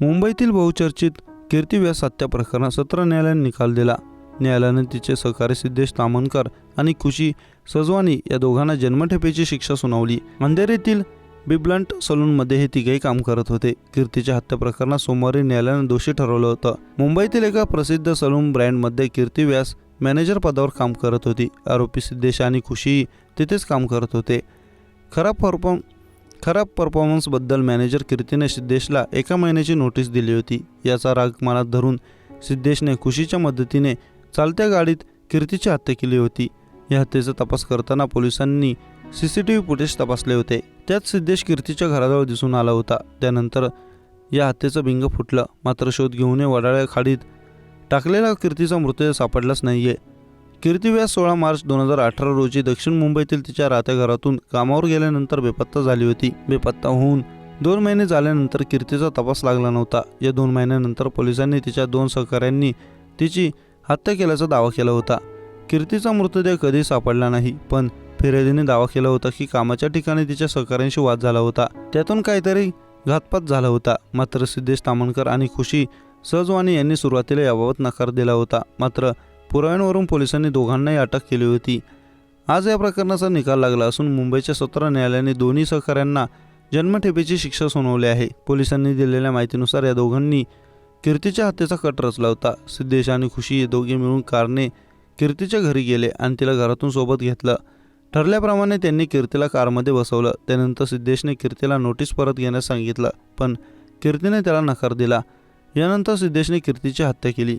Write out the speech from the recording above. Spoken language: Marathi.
मुंबईतील बहुचर्चित कीर्ती व्यास हत्या प्रकरणात सत्र न्यायालयाने निकाल दिला. न्यायालयाने तिचे सहकारी सिद्धेश तामणकर आणि खुशी सजवानी या दोघांना जन्मठेपेची शिक्षा सुनावली. अंधेरीतील बिब्लंट सलूनमध्ये हे तिघेही काम करत होते. कीर्तीच्या हत्या प्रकरणात सोमवारी न्यायालयाने दोषी ठरवलं होतं. मुंबईतील एका प्रसिद्ध सलून ब्रँडमध्ये कीर्ती व्यास मॅनेजर पदावर काम करत होती. आरोपी सिद्धेश आणि खुशीही तिथेच काम करत होते. खराब परफॉर्म खराब परफॉर्मन्सबद्दल मॅनेजर कीर्तीने सिद्धेशला एका महिन्याची नोटीस दिली होती. याचा राग मनात धरून सिद्धेशने खुशीच्या मदतीने चालत्या गाडीत कीर्तीची हत्या केली होती. या हत्येचा तपास करताना पोलिसांनी C C T V footage तपासले होते. त्यात सिद्धेश कीर्तीच्या घराजवळ दिसून आला होता. त्यानंतर या हत्येचं बिंग फुटलं. मात्र शोध घेऊन वडाळ्या खाडीत टाकलेला कीर्तीचा मृतदेह सापडलाच नाहीये. कीर्ती व्यास सोळा मार्च दोन हजार अठरा रोजी दक्षिण मुंबईतील तिच्या राहत्या घरातून कामावर गेल्यानंतर बेपत्ता झाली होती. बेपत्ता होऊन दोन महिने झाल्यानंतर कीर्तीचा तपास लागला नव्हता. या दोन महिन्यानंतर पोलिसांनी तिच्या दोन सहकाऱ्यांनी तिची हत्या केल्याचा दावा केला होता. कीर्तीचा मृतदेह कधी सापडला नाही पण फिर्यादीने दावा केला होता की कामाच्या ठिकाणी तिच्या सहकाऱ्यांशी वाद झाला होता. त्यातून काहीतरी घातपात झाला होता. मात्र सिद्धेश तामणकर आणि खुशी सहजवानी यांनी सुरुवातीला याबाबत नकार दिला होता. मात्र पुराव्यांवरून पोलिसांनी दोघांनाही अटक केली होती. आज या प्रकरणाचा निकाल लागला असून मुंबईच्या सत्र न्यायालयाने दोन्ही सहकाऱ्यांना जन्मठेपेची शिक्षा सुनावली आहे. पोलिसांनी दिलेल्या माहितीनुसार या दोघांनी कीर्तीच्या हत्येचा कट रचला होता. सिद्धेश आणि खुशी हे दोघे मिळून कारने कीर्तीच्या घरी गेले आणि तिला घरातून सोबत घेतलं. ठरल्याप्रमाणे त्यांनी कीर्तीला कारमध्ये बसवलं. त्यानंतर सिद्धेशने कीर्तीला नोटीस परत घेण्यास सांगितलं पण कीर्तीने त्याला नकार दिला. यानंतर सिद्धेशने कीर्तीची हत्या केली.